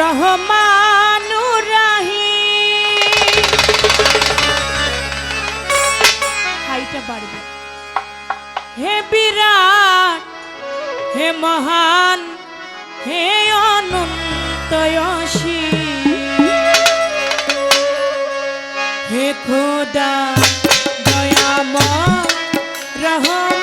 রহমানুর রাহিম হাইটা বাড়বে। হে বিরাট হে মহান হে অনন্তয়সী। হে খোদা দয়াম রহমান